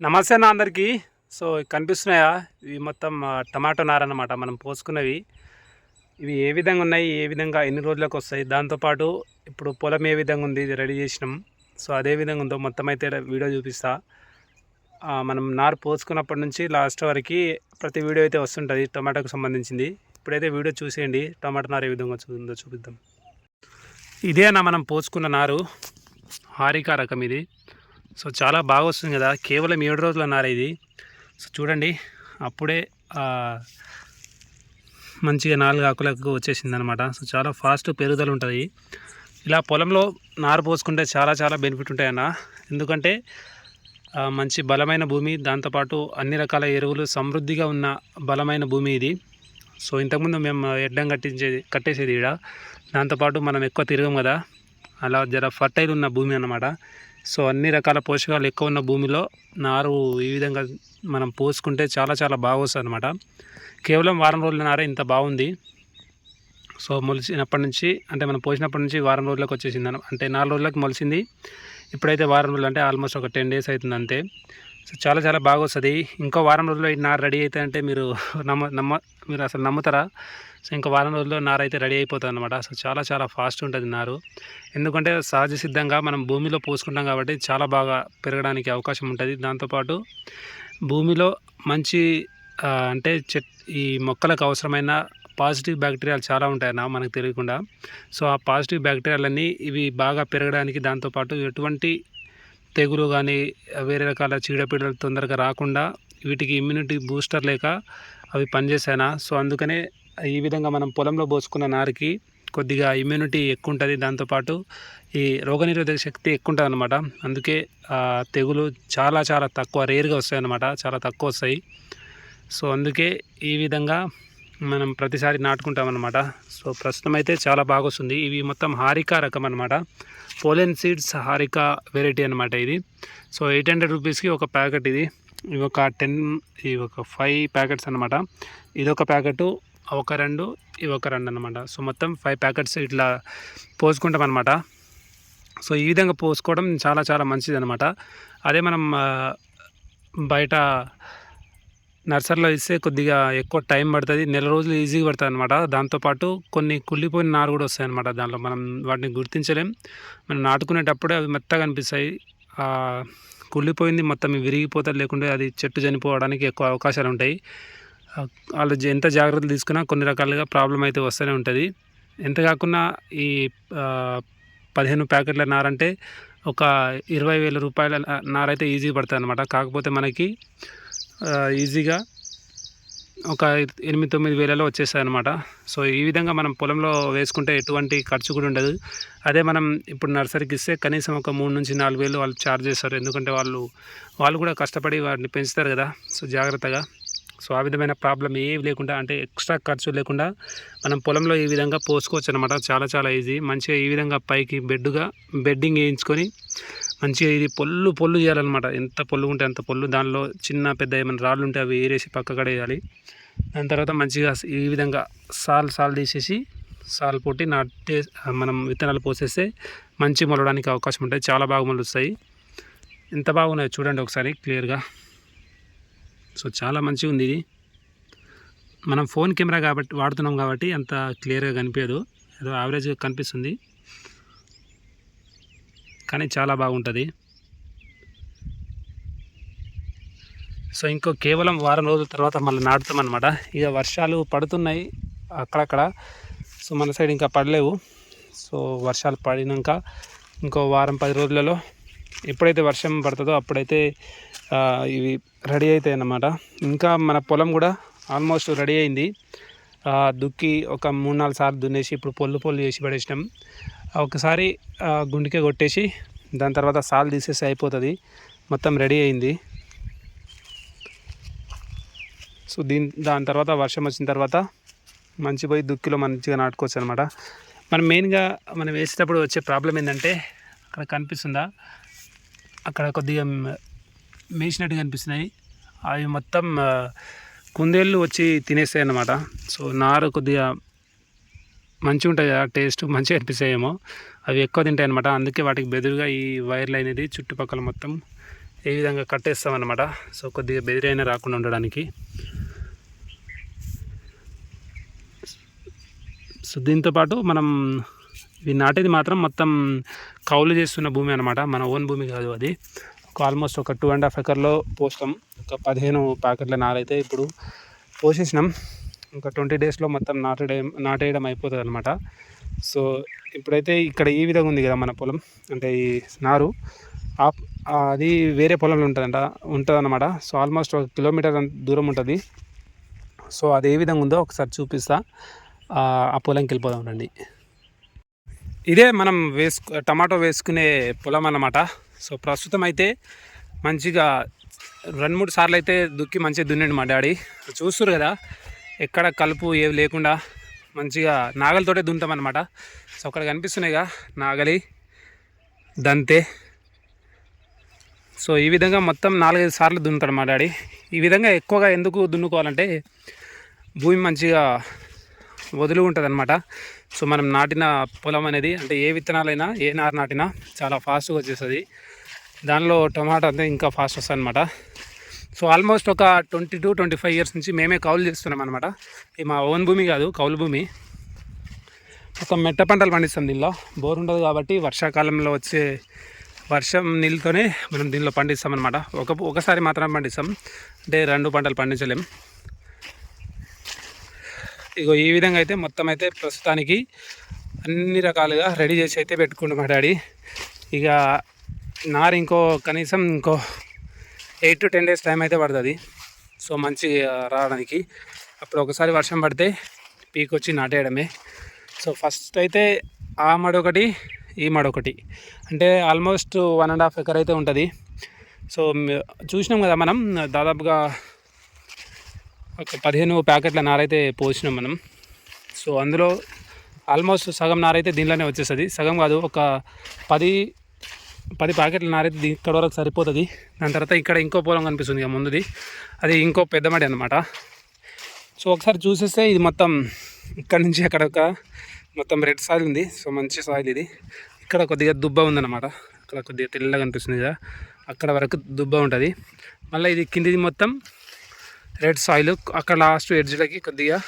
నమస్తే అన్న అందరికీ. సో కనిపిస్తున్నాయా? ఇవి మొత్తం టమాటో నారన్నమాట. మనం పోసుకున్నవి. ఇవి ఏ విధంగా ఉన్నాయి? ఏ విధంగా ఎన్ని రోజులకు వస్తాయి? దాంతోపాటు ఇప్పుడు పొలం ఏ విధంగా ఉంది? ఇది రెడీ చేసినాం. సో అదే విధంగా ఉందో మొత్తం అయితే వీడియో చూపిస్తా. మనం నారు పోసుకున్నప్పటి నుంచి లాస్ట్ వరకు ప్రతి వీడియో అయితే వస్తుంటుంది టమాటాకు సంబంధించింది. ఇప్పుడైతే వీడియో చూసేయండి. టమాటా నారు ఏ విధంగా ఉందో చూపిద్దాం. ఇదే మనం పోసుకున్న నారు. హారికా రకం ఇది. సో చాలా బాగా వస్తుంది కదా. కేవలం ఏడు రోజులు అన్నారు ఇది. సో చూడండి అప్పుడే మంచిగా నాలుగు ఆకులకు వచ్చేసింది అనమాట సో చాలా ఫాస్ట్ పెరుగుదల ఉంటుంది. ఇలా పొలంలో నారు పోసుకుంటే చాలా చాలా బెనిఫిట్ ఉంటాయన్న. ఎందుకంటే మంచి బలమైన భూమి దాంతోపాటు అన్ని రకాల ఎరువులు సమృద్ధిగా ఉన్న బలమైన భూమి ఇది. సో ఇంతకుముందు మేము ఎడ్డం కట్టించేది కట్టేసేది ఇక్కడ దాంతోపాటు మనం ఎక్కువ తిరగం కదా. అలా జర ఫర్టైల్ ఉన్న భూమి అన్నమాట. సో అన్ని రకాల పోషకాలు ఎక్కువ ఉన్న భూమిలో నారు ఈ విధంగా మనం పోసుకుంటే చాలా చాలా బాగా వస్తుంది అనమాట కేవలం వారం రోజుల నారే ఇంత బాగుంది. సో మొలిచినప్పటి నుంచి అంటే మనం పోసినప్పటి నుంచి వారం రోజులకు వచ్చేసింది అంటే నాలుగు రోజులకు మొలిసింది ఇప్పుడైతే వారం రోజులు అంటే ఆల్మోస్ట్ ఒక టెన్ డేస్ అవుతుంది అంతే. సో చాలా చాలా బాగా వస్తుంది ఇంకో వారం రోజుల్లో నార రెడీ అయితే అంటే మీరు నమ్మ నమ్మ మీరు అసలు నమ్ముతారా? సో ఇంకా వారం రోజుల్లో నార అయితే రెడీ అయిపోతుంది అనమాట సో చాలా చాలా ఫాస్ట్ ఉంటుంది నారు. ఎందుకంటే సహజ సిద్ధంగా మనం భూమిలో పోసుకుంటాం కాబట్టి చాలా బాగా పెరగడానికి అవకాశం ఉంటుంది. దాంతోపాటు భూమిలో మంచి అంటే చెట్ ఈ మొక్కలకు అవసరమైన పాజిటివ్ బ్యాక్టీరియాలు చాలా ఉంటాయన్న మనకు తెలియకుండా. సో ఆ పాజిటివ్ బ్యాక్టీరియాలన్నీ ఇవి బాగా పెరగడానికి దాంతోపాటు ఎటువంటి తెగులు కానీ వేరే రకాల చీడపీడలు తొందరగా రాకుండా వీటికి ఇమ్యూనిటీ బూస్టర్ లేక అవి పనిచేసానా సో అందుకనే ఈ విధంగా మనం పొలంలో పోసుకున్న నారికి కొద్దిగా ఇమ్యూనిటీ ఎక్కువ ఉంటుంది దాంతోపాటు ఈ రోగనిరోధక శక్తి ఎక్కువ ఉంటుంది అనమాట అందుకే తెగులు చాలా చాలా తక్కువ రేర్గా వస్తాయి అన్నమాట చాలా తక్కువ వస్తాయి. సో అందుకే ఈ విధంగా మనం ప్రతిసారి నాటుకుంటాం అనమాట సో ప్రస్తుతం అయితే చాలా బాగా వస్తుంది ఇవి మొత్తం హారికా రకం అనమాట పోలెన్ సీడ్స్ హారికా వెరైటీ అనమాట ఇది. సో ఎయిట్ హండ్రెడ్ రూపీస్కి ఒక ప్యాకెట్ ఇది. ఇవి ఒక టెన్ ఇవి ఒక ఫైవ్ ప్యాకెట్స్ అనమాట ఇది ఒక ప్యాకెట్ ఒక రెండు ఇవి ఒక రెండు అనమాట సో మొత్తం ఫైవ్ ప్యాకెట్స్ ఇట్లా పోసుకుంటాం అనమాట సో ఈ విధంగా పోసుకోవడం చాలా చాలా మంచిది అనమాట అదే మనం బయట నర్సరీలో ఇస్తే కొద్దిగా ఎక్కువ టైం పడుతుంది. నెల రోజులు ఈజీగా పడుతుంది అనమాట దాంతోపాటు కొన్ని కుళ్ళిపోయిన నారు కూడా వస్తాయి అనమాట దాంట్లో. మనం వాటిని గుర్తించలేం. మనం నాటుకునేటప్పుడే అవి మెత్తగా అనిపిస్తాయి. కుళ్ళిపోయింది మొత్తం విరిగిపోతుంది లేకుంటే అది చెట్టు చనిపోవడానికి ఎక్కువ అవకాశాలు ఉంటాయి. వాళ్ళు ఎంత జాగ్రత్తలు తీసుకున్నా కొన్ని రకాలుగా ప్రాబ్లం అయితే వస్తూనే ఉంటుంది. ఎంత కాకుండా ఈ పదిహేను ప్యాకెట్ల నారంటే ఒక ఇరవై వేల రూపాయల నారైతే ఈజీ పడుతుంది అనమాట కాకపోతే మనకి ఈజీగా ఒక ఎనిమిది తొమ్మిది వేలలో వచ్చేస్తాయి అనమాట సో ఈ విధంగా మనం పొలంలో వేసుకుంటే ఎటువంటి ఖర్చు కూడా ఉండదు. అదే మనం ఇప్పుడు నర్సరీకి ఇస్తే కనీసం ఒక మూడు నుంచి నాలుగు వేలు వాళ్ళు ఛార్జ్ చేస్తారు. ఎందుకంటే వాళ్ళు వాళ్ళు కూడా కష్టపడి వాటిని పెంచుతారు కదా. సో జాగ్రత్తగా. సో ఆ విధమైన ప్రాబ్లం ఏవి లేకుండా అంటే ఎక్స్ట్రా ఖర్చు లేకుండా మనం పొలంలో ఈ విధంగా పోసుకోవచ్చు అనమాట చాలా చాలా ఈజీ. మంచిగా ఈ విధంగా పైకి బెడ్డుగా బెడ్డింగ్ వేయించుకొని మంచిగా ఇది పొల్లు పొల్లు చేయాలన్నమాట. ఎంత పొల్లు ఉంటే అంత పొల్లు. దానిలో చిన్న పెద్ద ఏమైనా రాళ్ళు ఉంటే అవి ఏరేసి పక్క వేయాలి. దాని తర్వాత మంచిగా ఈ విధంగా సాల్ సాల్ తీసేసి సాల్ పొట్టి నాటే మనం విత్తనాలు పోసేస్తే మంచి మొలడానికి అవకాశం ఉంటుంది చాలా బాగా మొలుస్తాయి. ఎంత బాగున్నాయో చూడండి ఒకసారి క్లియర్గా. సో చాలా మంచిగా ఉంది ఇది. మనం ఫోన్ కెమెరా కాబట్టి వాడుతున్నాం కాబట్టి అంత క్లియర్గా కనిపించదు. ఏదో యావరేజ్గా కనిపిస్తుంది. కానీ చాలా బాగుంటుంది. సో ఇంకో కేవలం వారం రోజుల తర్వాత మళ్ళీ నాటుతాం అనమాట ఇక వర్షాలు పడుతున్నాయి అక్కడక్కడ. సో మన సైడ్ ఇంకా పడలేవు. సో వర్షాలు పడినాక ఇంకో వారం పది రోజులలో ఎప్పుడైతే వర్షం పడుతుందో అప్పుడైతే ఇవి రెడీ అవుతాయి అన్నమాట ఇంకా మన పొలం కూడా ఆల్మోస్ట్ రెడీ అయింది. దుక్కి ఒక మూడు నాలుగు సార్లు దున్నేసి ఇప్పుడు పొల్లు పొల్లు చేసి పడేసినాం. ఒకసారి గుండికే కొట్టేసి దాని తర్వాత సాల్ తీసేసి అయిపోతుంది. మొత్తం రెడీ అయింది. సో దీని దాని తర్వాత వర్షం వచ్చిన తర్వాత మంచి పోయి దుక్కిలో మంచిగా నాటుకోవచ్చు అనమాట మనం మెయిన్గా మనం వేసేటప్పుడు వచ్చే ప్రాబ్లం ఏంటంటే అక్కడ కనిపిస్తుందా? అక్కడ కొద్దిగా మేసినట్టు కనిపిస్తున్నాయి. అవి మొత్తం కుందేళ్ళు వచ్చి తినేస్తాయి అన్నమాట సో నారు కొద్దిగా మంచిగా ఉంటుంది కదా టేస్ట్ మంచిగా అనిపిస్తాయేమో. అవి ఎక్కువ తింటాయి అనమాట అందుకే వాటికి బెదురుగా ఈ వైర్లు అనేది చుట్టుపక్కల మొత్తం ఏ విధంగా కట్టేస్తాం అన్నమాట సో కొద్దిగా బెదిరైనా రాకుండా ఉండడానికి. సో దీంతో పాటు మనం ఇవి నాటేది మాత్రం మొత్తం కౌలు చేస్తున్న భూమి అనమాట మన ఓన్ భూమి కాదు అది. ఒక ఆల్మోస్ట్ ఒక టూ అండ్ హాఫ్ ఎకర్లో పోస్తాం. ఒక పదిహేను ప్యాకెట్ల నారైతే ఇప్పుడు పోసేసినాం. ఇంకా ట్వంటీ డేస్లో మొత్తం నాటడం నాటేయడం అయిపోతుంది అనమాట సో ఇప్పుడైతే ఇక్కడ ఈ విధంగా ఉంది కదా మన పొలం. అంటే ఈ నారు ఆ- అది వేరే పొలంలో ఉంటుందంట ఉంటుంది అనమాట సో ఆల్మోస్ట్ ఒక కిలోమీటర్ దూరం ఉంటుంది. సో అది ఏ విధంగా ఉందో ఒకసారి చూపిస్తా. ఆ పొలంకి వెళ్ళిపోదాం రండి. ఇదే మనం వేసుకు టమాటో వేసుకునే పొలం అన్నమాట. సో ప్రస్తుతం అయితే మంచిగా రెండు మూడు సార్లు అయితే దుక్కి మంచిగా దున్నండి మా డాడీ. చూస్తురు కదా? ఎక్కడ కలుపు ఏవి లేకుండా మంచిగా నాగలితోటే దున్నుతాం అనమాట సో అక్కడ కనిపిస్తున్నాయిగా నాగలి దంతే. సో ఈ విధంగా మొత్తం నాలుగైదు సార్లు దున్నుతాడు మా డాడీ. ఈ విధంగా ఎక్కువగా ఎందుకు దున్నుకోవాలంటే భూమి మంచిగా వదులు ఉంటుంది అనమాట సో మనం నాటిన పొలం అనేది అంటే ఏ విత్తనాలైనా ఏ నారు నాటినా చాలా ఫాస్ట్గా వచ్చేస్తుంది. దానిలో టమాటా అంతా ఇంకా ఫాస్ట్ వస్తుంది అనమాట సో ఆల్మోస్ట్ ఒక twenty to twenty five years నుంచి మేమే కౌలు చేస్తున్నాం అనమాట ఇది మా ఓన్ భూమి కాదు కౌలు భూమి. ఒక మెట్ట పంటలు పండిస్తాం దీనిలో. బోర్ ఉండదు కాబట్టి వర్షాకాలంలో వచ్చే వర్షం నీళ్ళతోనే మనం దీనిలో పండిస్తాం అనమాట ఒక ఒకసారి మాత్రమే పండిస్తాం. అంటే రెండు పంటలు పండించలేం. ఇగో ఈ విధంగా అయితే మొత్తం అయితే ప్రస్తుతానికి అన్ని రకాలుగా రెడీ చేసి అయితే పెట్టుకుంటాం మా డాడీ. ఇక నారు ఇంకో కనీసం ఇంకో eight to ten days time అయితే పడుతుంది. సో మంచి రావడానికి. అప్పుడు ఒకసారి వర్షం పడితే పీక్ వచ్చి నాటేయడమే. సో ఫస్ట్ అయితే ఆ మడొకటి ఈ మడొకటి అంటే almost one and half acre అయితే ఉంటుంది. సో చూసినాం కదా మనం దాదాపుగా ఒక పదిహేను ప్యాకెట్ల నారైతే పోసినాం మనం. సో అందులో ఆల్మోస్ట్ సగం నారైతే దీనిలోనే వచ్చేస్తుంది. సగం కాదు ఒక పది పది ప్యాకెట్ల నారైతే ఇక్కడ వరకు సరిపోతుంది. దాని తర్వాత ఇక్కడ ఇంకో పొలం కనిపిస్తుంది ఇక ముందుది. అది ఇంకో పెద్ద మడి అనమాట సో ఒకసారి చూసేస్తే ఇది మొత్తం ఇక్కడ నుంచి అక్కడ ఒక మొత్తం రెడ్ సాయిల్ ఉంది. సో మంచి సాయిల్ ఇది. ఇక్కడ కొద్దిగా దుబ్బ ఉందన్నమాట. అక్కడ కొద్దిగా తెల్లగా కనిపిస్తుంది కదా అక్కడ వరకు దుబ్బ ఉంటుంది. మళ్ళీ ఇది కిందిది మొత్తం రెడ్ సాయిల్. అక్కడ లాస్ట్ ఎడ్జ్లకి కొద్దిగా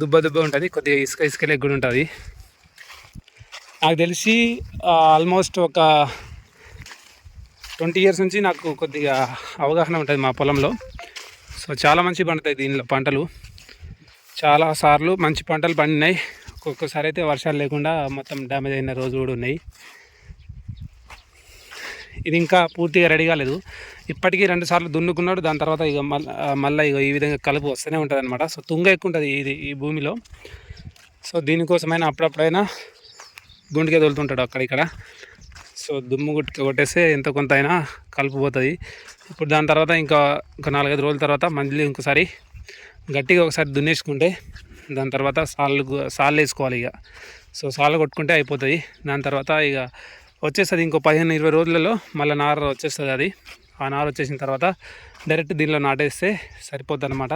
దుబ్బ దుబ్బ ఉంటుంది. కొద్దిగా ఇసుక ఇసుక లెగ్ కూడా ఉంటుంది. నాకు తెలిసి ఆల్మోస్ట్ ఒక ట్వంటీ ఇయర్స్ నుంచి నాకు కొద్దిగా అవగాహన ఉంటుంది మా పొలంలో. సో చాలా మంచి పండుతాయి దీనిలో పంటలు. చాలా సార్లు మంచి పంటలు పండినాయి. ఒక్కొక్కసారి అయితే వర్షాలు లేకుండా మొత్తం డ్యామేజ్ అయిన రోజు కూడా ఉన్నాయి. ఇది ఇంకా పూర్తిగా రెడీ కాలేదు. ఇప్పటికీ రెండు సార్లు దున్నుకున్నాడు. దాని తర్వాత ఇక మళ్ళీ మళ్ళీ ఇక ఈ విధంగా కలుపు వస్తూనే ఉంటుంది అనమాట సో తుంగ ఎక్కువ ఉంటుంది ఇది ఈ భూమిలో. సో దీనికోసమైనా అప్పుడప్పుడైనా గుండెకే తోలుతుంటాడు అక్కడ ఇక్కడ. సో దుమ్ము గుట్ట కొట్టేస్తే ఎంత కొంత అయినా కలిపిపోతుంది ఇప్పుడు దాని తర్వాత ఇంకా ఒక నాలుగైదు రోజుల తర్వాత మళ్ళీ ఇంకోసారి గట్టిగా ఒకసారి దున్నేసుకుంటే దాని తర్వాత సాళ్ళు సాళ్ళు వేసుకోవాలి ఇక. సో సాళ్ళు కొట్టుకుంటే అయిపోతుంది. దాని తర్వాత ఇక వచ్చేస్తుంది ఇంకో పదిహేను ఇరవై రోజులలో మళ్ళీ నార వచ్చేస్తుంది అది. ఆ నార వచ్చేసిన తర్వాత డైరెక్ట్ దీనిలో నాటేస్తే సరిపోద్ది అనమాట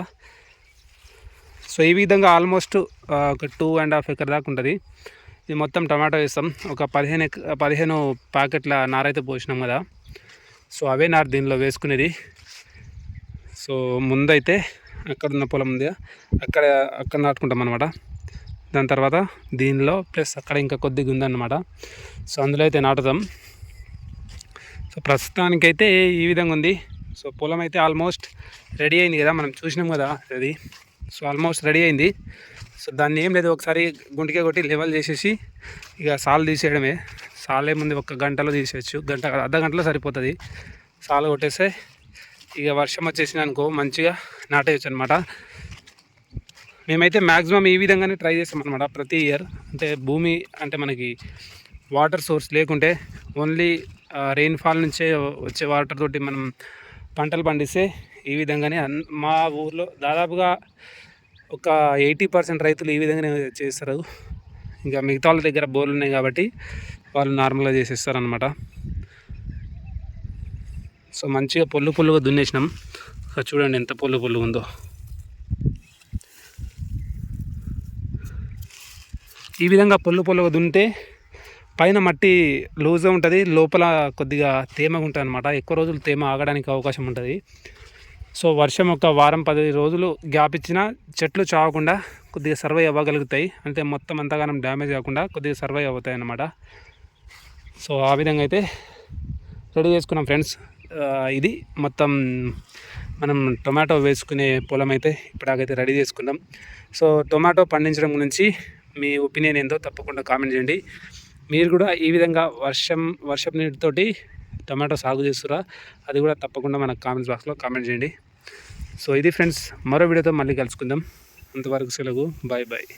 సో ఈ విధంగా ఆల్మోస్ట్ ఒక టూ అండ్ హాఫ్ ఎకర్ దాకా ఉంటుంది. ఇది మొత్తం టమాటో వేస్తాం. ఒక పదిహేను పదిహేను ప్యాకెట్ల నారైతే పోసినాం కదా. సో అవే నారు దీనిలో వేసుకునేది. సో ముందైతే అక్కడ ఉన్న పొలం ఉంది కదా, అక్కడ అక్కడ నాటుకుంటాం అనమాట దాని తర్వాత దీనిలో ప్లస్ అక్కడ ఇంకా కొద్దిగా ఉందన్నమాట. సో అందులో అయితే నాటుతాం. సో ప్రస్తుతానికైతే ఈ విధంగా ఉంది. సో పొలం అయితే ఆల్మోస్ట్ రెడీ అయింది కదా మనం చూసినాం కదా అది. సో ఆల్మోస్ట్ రెడీ అయింది. సో దాన్ని ఏం లేదు ఒకసారి గుంటికే కొట్టి లెవెల్ చేసేసి ఇక సాల్ తీసేయడమే. సాల్ ఏముంది ఒక గంటలో తీసేయచ్చు. గంట అర్ధ గంటలో సరిపోతుంది. సాల్ కొట్టేస్తే ఇక వర్షం వచ్చేసింది అనుకో మంచిగా నాటేయచ్చు అనమాట మేమైతే మ్యాక్సిమం ఈ విధంగానే ట్రై చేస్తాం అనమాట ప్రతి ఇయర్. అంటే భూమి అంటే మనకి వాటర్ సోర్స్ లేకుంటే ఓన్లీ రెయిన్ఫాల్ నుంచే వచ్చే వాటర్ తోటి మనం పంటలు పండిస్తే ఈ విధంగానే అన్ మా ఊర్లో దాదాపుగా ఒక ఎయిటీ పర్సెంట్ రైతులు ఈ విధంగానే చేస్తారు. ఇంకా మిగతా వాళ్ళ దగ్గర బోర్లు ఉన్నాయి కాబట్టి వాళ్ళు నార్మల్గా చేసేస్తారు అనమాట సో మంచిగా పొల్లు పొల్లుగా దున్నేసినాం. సో చూడండి ఎంత పొల్లు పొల్లు ఉందో. ఈ విధంగా పొల్లు పొల్లుగా దున్నితే పైన మట్టి లూజ్గా ఉంటుంది లోపల కొద్దిగా తేమగా ఉంటుంది అనమాట ఎక్కువ రోజులు తేమ ఆగడానికి అవకాశం ఉంటుంది. సో వర్షం ఒక వారం పది రోజులు గ్యాప్ ఇచ్చినా చెట్లు చావకుండా కొద్దిగా సర్వై అవ్వగలుగుతాయి. అంటే మొత్తం అంతగానం డ్యామేజ్ కాకుండా కొద్దిగా సర్వే అవుతాయి అన్నమాట. సో ఆ విధంగా అయితే రెడీ చేసుకున్నాం ఫ్రెండ్స్. ఇది మొత్తం మనం టొమాటో వేసుకునే పొలం అయితే ఇప్పటికైతే రెడీ చేసుకున్నాం. సో టొమాటో పండించడం గురించి మీ ఒపీనియన్ ఏందో తప్పకుండా కామెంట్ చేయండి. మీరు కూడా ఈ విధంగా వర్షం వర్షపు నీటితోటి టొమాటో సాగు చేస్తురా? అది కూడా తప్పకుండా మనకు కామెంట్స్ బాక్స్లో కామెంట్ చేయండి. సో ఇది ఫ్రెండ్స్ మరో వీడియోతో మళ్ళీ కలుసుకుందాం. అంతవరకు సెలవు. Bye bye.